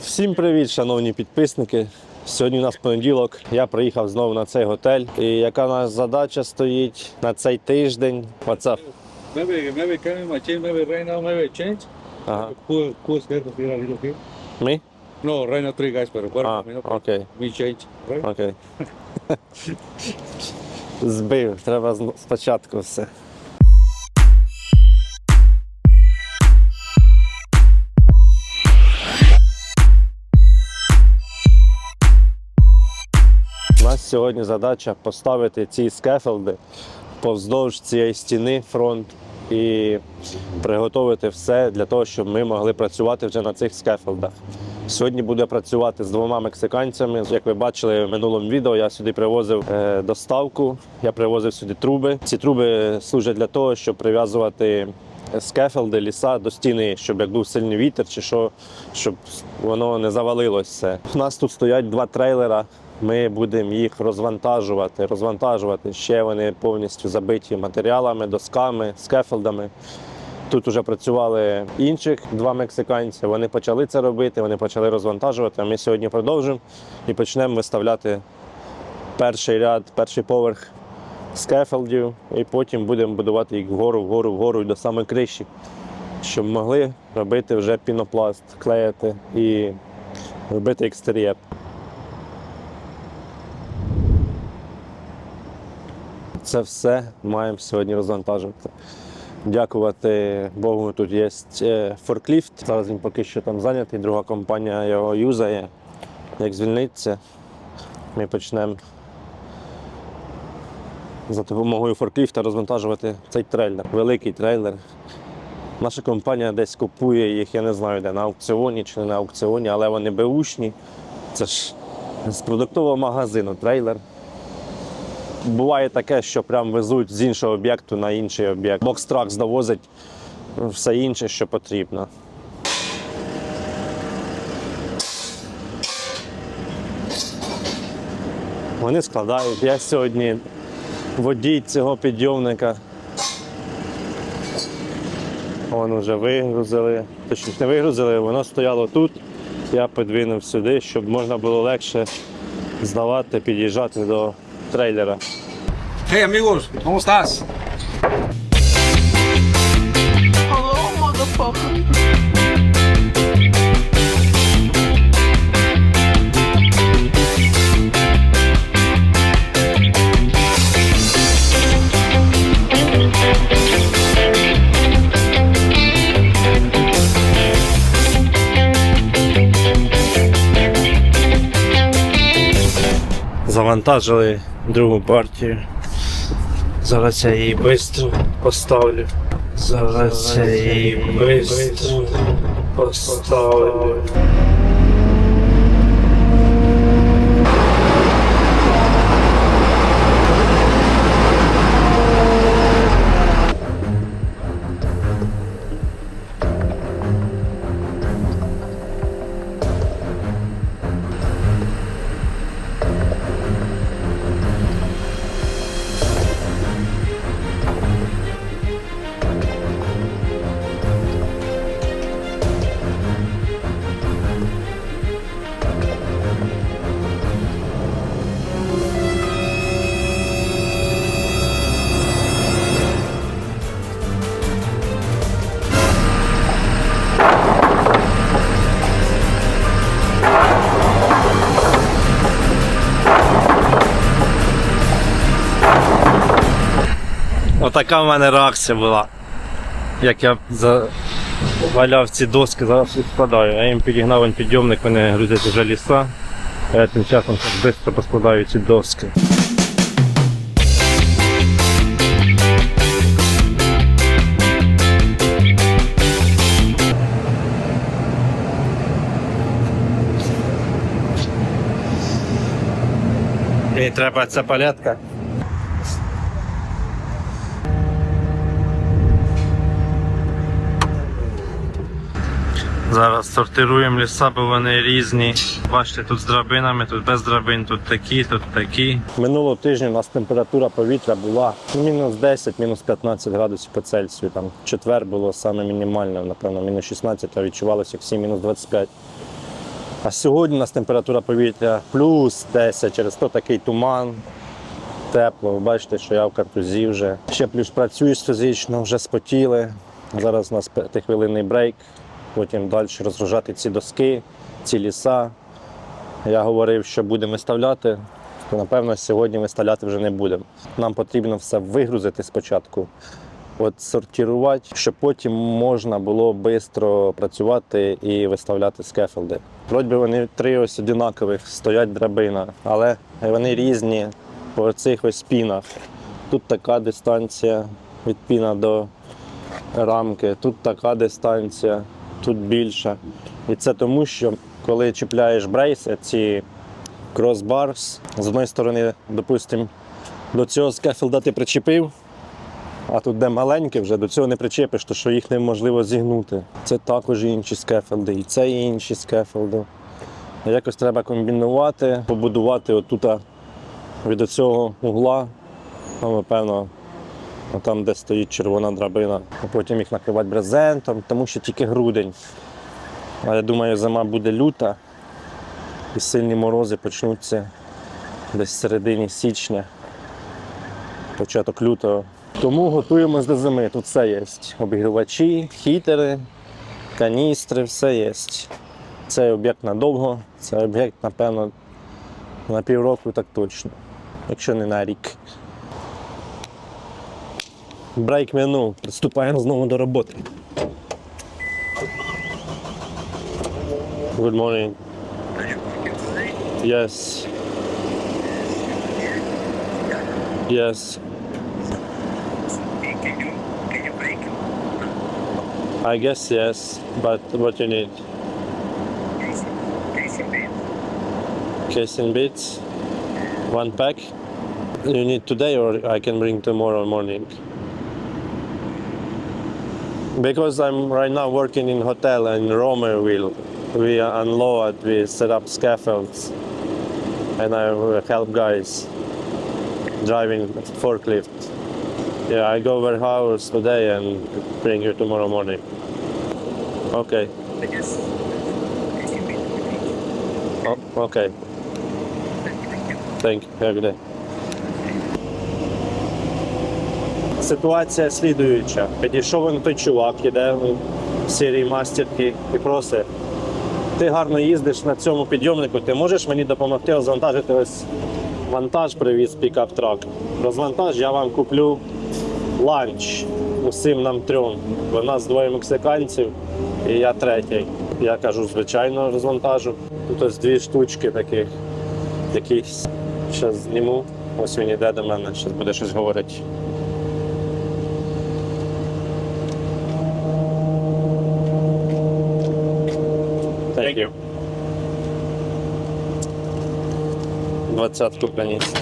Всім привіт, шановні підписники. Сьогодні у нас понеділок. Я приїхав знову на цей готель. І яка у нас задача стоїть на цей тиждень? Bit. Ми? No, right now three guys We change, right? окей. Збив, треба спочатку все. Сьогодні задача поставити ці скефелди повздовж цієї стіни фронт і приготувати все для того, щоб ми могли працювати вже на цих скефелдах. Сьогодні буде працювати з двома мексиканцями. Як ви бачили в минулому відео, я сюди привозив е, доставку, я привозив сюди труби. Ці труби служать для того, щоб прив'язувати скефелди, ліса до стіни, щоб як був сильний вітер, чи що, щоб воно не завалилось все. У нас тут стоять два трейлера. Ми будемо їх розвантажувати, розвантажувати. Ще вони повністю забиті матеріалами, досками, скефелдами. Тут вже працювали інших два мексиканці. Вони почали це робити, вони почали розвантажувати. А ми сьогодні продовжимо і почнемо виставляти перший ряд, перший поверх скефелдів, і потім будемо будувати їх вгору, вгору, вгору і до самої криші, щоб могли робити вже пінопласт, клеїти і робити екстер'єр. Це все маємо сьогодні розвантажувати. Дякувати Богу, тут є е, форкліфт. Зараз він поки що там зайнятий, друга компанія його юзає. Як звільниться, ми почнемо за допомогою форкліфта розвантажувати цей трейлер. Великий трейлер. Наша компанія десь купує їх, я не знаю, де на аукціоні чи не на аукціоні, але вони беушні. Це ж з продуктового магазину трейлер. Буває таке, що прям везуть з іншого об'єкту на інший об'єкт. Бокстракс довозить все інше, що потрібно. Вони складають. Я сьогодні водій цього підйомника. Вон вже вигрузили. Точніше, не вигрузили, воно стояло тут. Я подвинув сюди, щоб можна було легше здавати, під'їжджати до Hey amigos, ¿cómo estás? Завантажили другу партію. Зараз я її швидко поставлю. Зараз я її швидко поставлю. Отака в мене реакція була. Як я заваляв ці доски, зараз їх складаю. Я їм підігнав він підйомник, вони грузять вже ліса. А я тим часом швидко поскладаю ці доски. Треба ця палетка. Зараз сортируємо ліса, бо вони різні. Бачите, тут з драбинами, тут без драбин, тут такі, тут такі. Минулого тижня у нас температура повітря була мінус 10, мінус 15 градусів по Цельсію. Там четвер було саме мінімальне, напевно, мінус 16, а відчувалося як всі мінус 25. А сьогодні у нас температура повітря плюс 10, через то такий туман. Тепло, Ви бачите, що я в картузі вже. Ще плюс працюєш фізично, вже спотіли. Зараз у нас п'ятихвилинний брейк, потім далі розгружати ці доски, ці ліса. Я говорив, що будемо виставляти, то напевно сьогодні виставляти вже не будемо. Нам потрібно все вигрузити спочатку, от сортувати, щоб потім можна було швидко працювати і виставляти скефолди. Вроді вони три ось одинакових, стоять драбина, але вони різні по цих ось пінах. Тут така дистанція від піна до рамки, тут така дистанція, тут більша. І це тому, що коли чіпляєш брейси, ці кросбарс, з одної сторони, допустимо, до цього скефілда ти причепив, а тут де маленьке вже до цього не причепиш, то що їх неможливо зігнути. Це також інші скефілди, і це інші скефілди. Якось треба комбінувати, побудувати отут від цього угла, ну, напевно, там, де стоїть червона драбина, а потім їх накривати брезентом, тому що тільки грудень. А я думаю, зима буде люта і сильні морози почнуться десь в середині січня, початок лютого. Тому готуємось до зими. Тут все є. Обігрівачі, хітери, каністри, все є. Це об'єкт надовго, це об'єкт, напевно, на півроку так точно, якщо не на рік. Брейк минув, приступаємо знову до роботи. Good morning. Yes. Yes. Can you can you break I guess yes, but what you need? casing casing bit? Casing bits? One pack? You need today or I can bring tomorrow morning? Because I'm right now working in hotel in Romerville. We unload, we set up scaffolds and I help guys driving forklift. Yeah, I go warehouse today and bring you tomorrow morning. Okay. I guess. Oh, okay. Thank. Thank you. Have a good day. Ситуація слідуюча. Підійшов він той чувак, іде в сірій мастерки і просить. Ти гарно їздиш на цьому підйомнику, ти можеш мені допомогти розвантажити ось вантаж привіз пікап трак. Розвантаж я вам куплю ланч усім нам трьом. В нас двоє мексиканців і я третій. Я кажу, звичайно, розвантажу. Тут ось дві штучки таких. Зараз зніму. Ось він іде до мене, зараз буде щось говорити. Двадцятку приніс.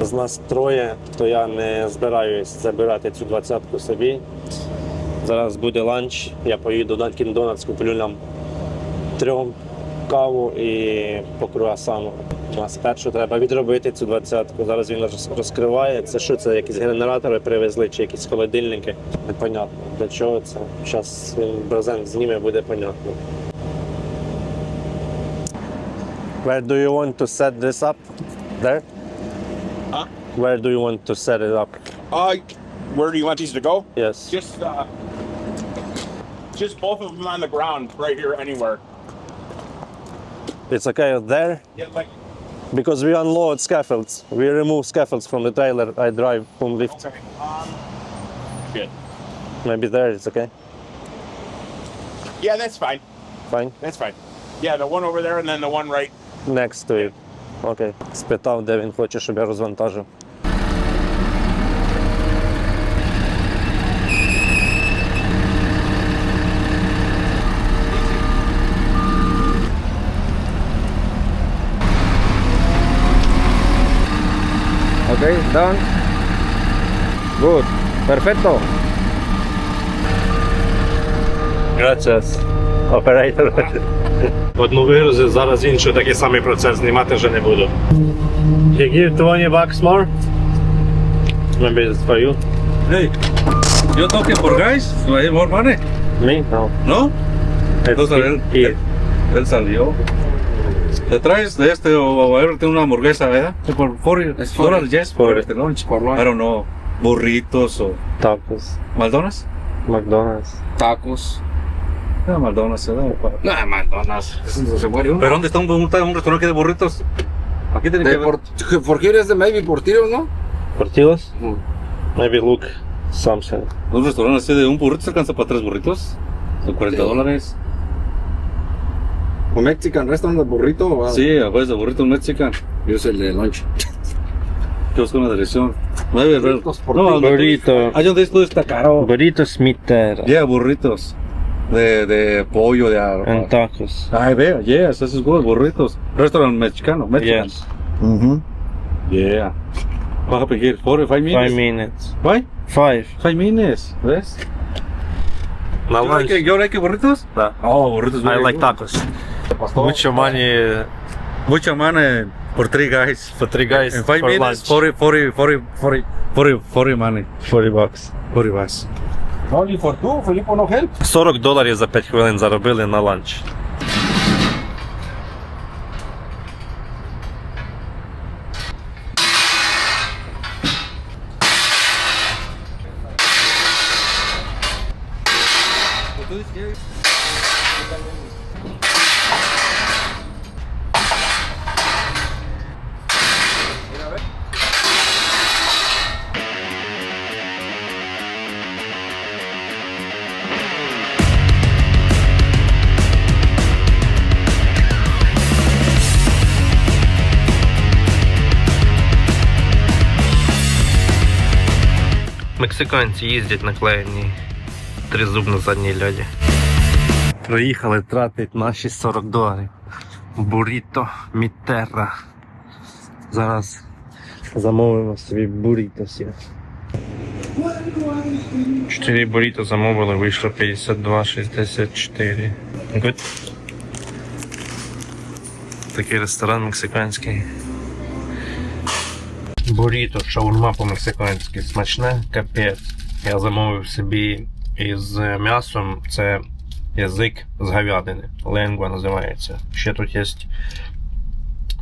З нас троє, то я не збираюсь забирати цю двадцятку собі. Зараз буде ланч, я поїду до Dunkin' куплю нам трьом каву і по круасану. А спершу треба відробити цю двадцятку. Зараз він роз- розкриває. Це що це? Якісь генератори привезли чи якісь холодильники? Непонятно. Для чого це? Зараз він брезент зніме, буде понятно. Where do you want to set this up? There? Huh? Where do you want to set it up? Uh, where do you want these to go? Yes. Just, uh, just both of them on the ground, right here, anywhere. It's okay there? Yeah, like, Because we unload scaffolds. We remove scaffolds from the trailer I drive from lift. okay. Um, good. Maybe there it's okay. Yeah, that's fine. Fine. That's fine. Yeah, the one over there and then the one right. Next to it. Окей. Спитав, де він хоче, щоб я розвантажив. Okay, done. Good. Perfecto. Gracias. Оператор. Одну вигрузив, зараз іншу такий самий процес знімати вже не буду. You give 20 bucks more? Maybe it's for you. Hey, you're talking for guys? Do I have more money? Me? No. No? It's Those are here. Él salió. Te traes de este o a ver, tiene una hamburguesa, ¿verdad? Por 40 dólares, yes, por este lunch. Por lunch. I don't know, burritos o Такос, McDonald's. Макдональдс. Tacos. Ah, Maldona se da. No, Maldonas. Eso se muere uno. ¿Pero dónde está un, un, un restaurante de burritos? Aquí tiene que haber. Portillos de maybe Portillos, ¿no? Portillos? Mm. Maybe look something. Un restaurante así de un burrito se alcanza para tres burritos. Son 40 sí. dólares. ¿Un Mexican restaurant de burrito? O? Sí, a veces de burrito un Mexican. Yo soy el de lunch. Yo busco una dirección. Maybe burritos. No, burrito. Hay donde esto está caro. Burritos, Mitter. Yeah, burritos de, de pollo, de arroz. tacos. I there, yes, this is good, burritos. Restaurant Mexicano, Mexican. Yes. Mm-hmm. Yeah. What happened here? 45 minutes? Five minutes. Why? Five. Five minutes, ¿ves? My You like, lunch. you like burritos? No. Oh, burritos. I like good. tacos. Mucho money Much money for three guys. for three guys In five for minutes, lunch. 40, 40, 40, 40, 40, 40 money, 40 bucks. 40 bucks. Only for two, Filippo no help. 40 доларів за 5 хвилин заробили на ланч. Мексиканці їздять наклеєні тризуб на задній ляді. Приїхали тратить наші 40 доларів. Буріто Мітерра. Зараз замовимо собі буріто всі. 4 буріто замовили, вийшло 52,64. Good. Такий ресторан мексиканський. Буріто, шаурма по-мексиканськи. Смачне, капець. Я замовив собі із м'ясом. Це язик з говядини. Ленгва називається. Ще тут є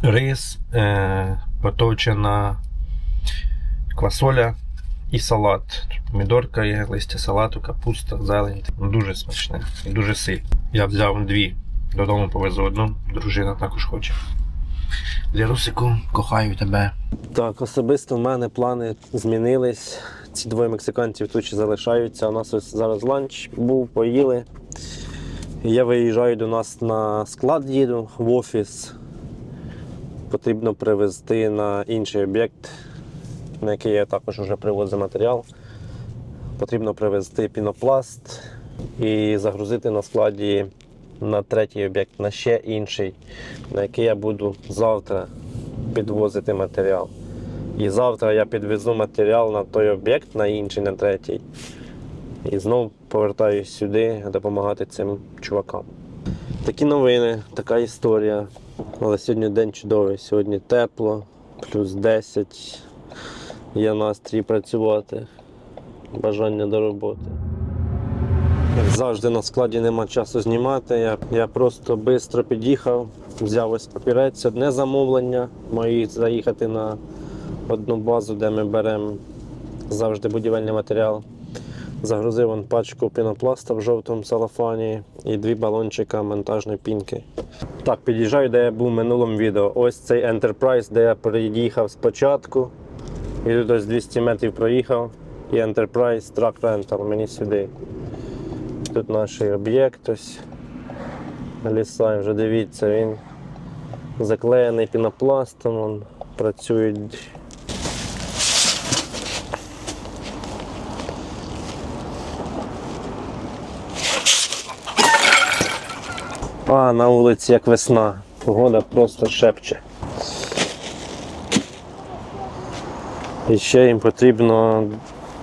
рис, е, потовчена квасоля і салат. Тут помідорка є, листя салату, капуста, зелень. Дуже смачне і дуже сильне. Я взяв дві. Додому повезу одну, дружина також хоче. Лірусику, кохаю тебе. Так, особисто в мене плани змінились. Ці двоє мексиканців тут ще залишаються. У нас ось зараз ланч був, поїли. Я виїжджаю до нас на склад, їду в офіс. Потрібно привезти на інший об'єкт, на який я також вже привозив матеріал. Потрібно привезти пінопласт і загрузити на складі на третій об'єкт, на ще інший, на який я буду завтра підвозити матеріал. І завтра я підвезу матеріал на той об'єкт, на інший, на третій. І знов повертаюсь сюди допомагати цим чувакам. Такі новини, така історія. Але сьогодні день чудовий. Сьогодні тепло, плюс 10. Є настрій працювати, бажання до роботи. Завжди на складі нема часу знімати. Я, я просто швидко під'їхав, взяв ось папірець, одне замовлення. Мої заїхати на одну базу, де ми беремо завжди будівельний матеріал. Загрузив вон пачку пінопласта в жовтому салафані і дві балончика монтажної пінки. Так, під'їжджаю, де я був в минулому відео. Ось цей Enterprise, де я приїхав спочатку. І тут ось 200 метрів проїхав. І Enterprise Truck Rental мені сюди. Тут наш об'єкт ось. Ліса, вже дивіться, він заклеєний пінопластом, вон, працюють. А, на вулиці як весна. Погода просто шепче. І ще їм потрібна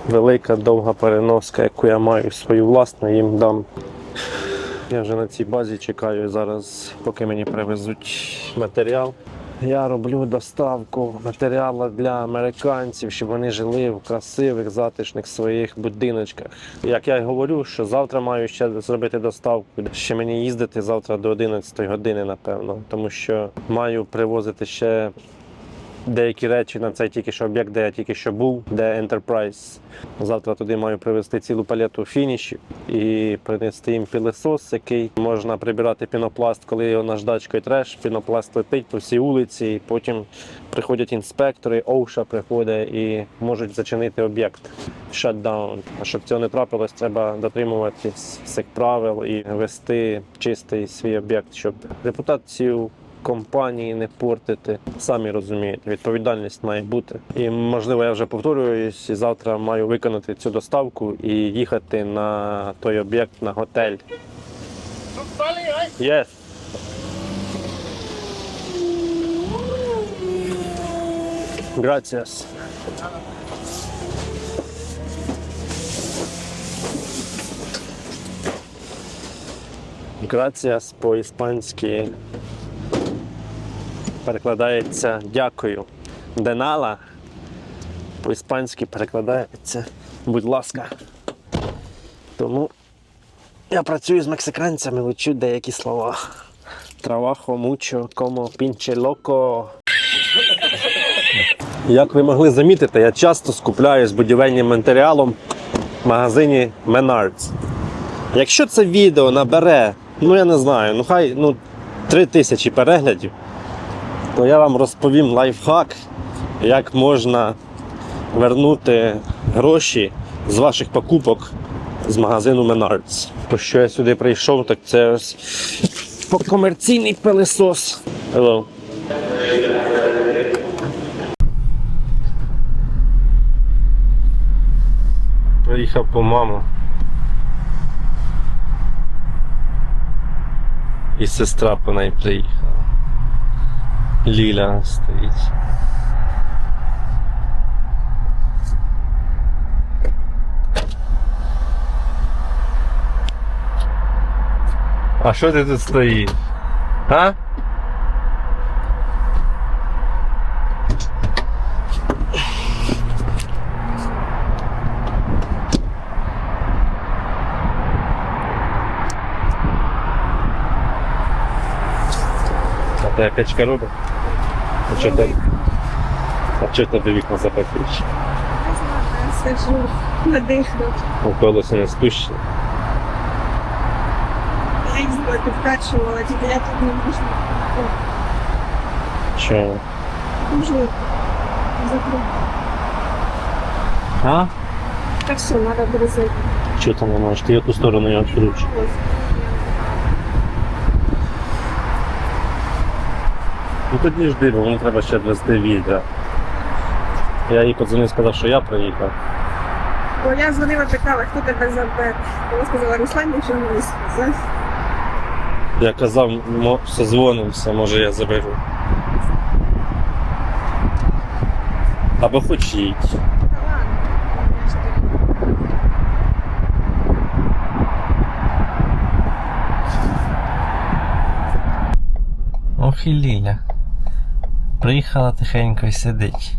велика довга переноска, яку я маю свою власну, їм дам. Я вже на цій базі чекаю зараз, поки мені привезуть матеріал. Я роблю доставку матеріалу для американців, щоб вони жили в красивих, затишних своїх будиночках. Як я й говорю, що завтра маю ще зробити доставку. Ще мені їздити завтра до 11 години, напевно, тому що маю привозити ще деякі речі на цей тільки що об'єкт, де я тільки що був, де Enterprise. Завтра туди маю привезти цілу палету фінішів і принести їм пілесос, який можна прибирати пінопласт, коли його наждачкою треш. Пінопласт летить по всій вулиці, і потім приходять інспектори, OSHA приходить і можуть зачинити об'єкт. Shutdown. А щоб цього не трапилось, треба дотримуватись всіх правил і вести чистий свій об'єкт, щоб репутацію компанії не портити. Самі розумієте, відповідальність має бути. І можливо, я вже повторююсь, і завтра маю виконати цю доставку і їхати на той об'єкт на готель. Yes. Gracias. Gracias по-іспанськи перекладається дякую. Денала по-іспанськи перекладається будь ласка. Тому я працюю з мексиканцями, учу деякі слова. Trabajo mucho, como pinche loco. Як ви могли замітити, я часто скупляюсь будівельним матеріалом в магазині Menards. Якщо це відео набере, ну я не знаю, ну хай ну, 3 тисячі переглядів, то я вам розповім лайфхак, як можна вернути гроші з ваших покупок з магазину Menards. По що я сюди прийшов, так це ось комерційний пилесос. Hello. Приїхав по маму. І сестра по неї приїхала. Ліля стоїть. А що ти тут стоїш? А? А ти качка робить? А що ти? А що тебе вікна запекли? Сижу, надихну. У колесо не спущено. Я їздила, підкачувала, тільки я тут не можу. Що? Можу закрити. А? Так все, треба брезити. Що ти не можеш? Ти ту сторону його відкручу. Ну тоді жди, бо мені треба ще довести відео. Я їй подзвонив, сказав, що я приїхав. Бо я дзвонила, питала, хто тебе забере. Вона сказала, Руслан нічого не сказав. Я казав, мо- созвонимося, може я заберу. Або хоч їдь. Та ладно. я ж тобі- і. Приїхала тихенько і сидить.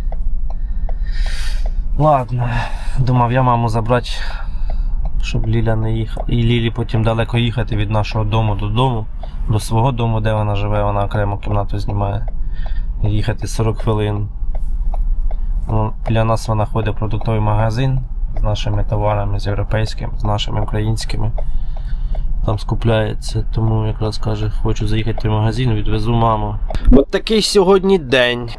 Ладно, думав я маму забрати, щоб Ліля не їхала. І Лілі потім далеко їхати від нашого дому додому, до свого дому, де вона живе, вона окрему кімнату знімає. Їхати 40 хвилин. Ну, Біля нас вона ходить в продуктовий магазин з нашими товарами, з європейськими, з нашими українськими. Там скупляється, тому якраз каже, хочу заїхати в магазин, відвезу маму. От такий сьогодні день.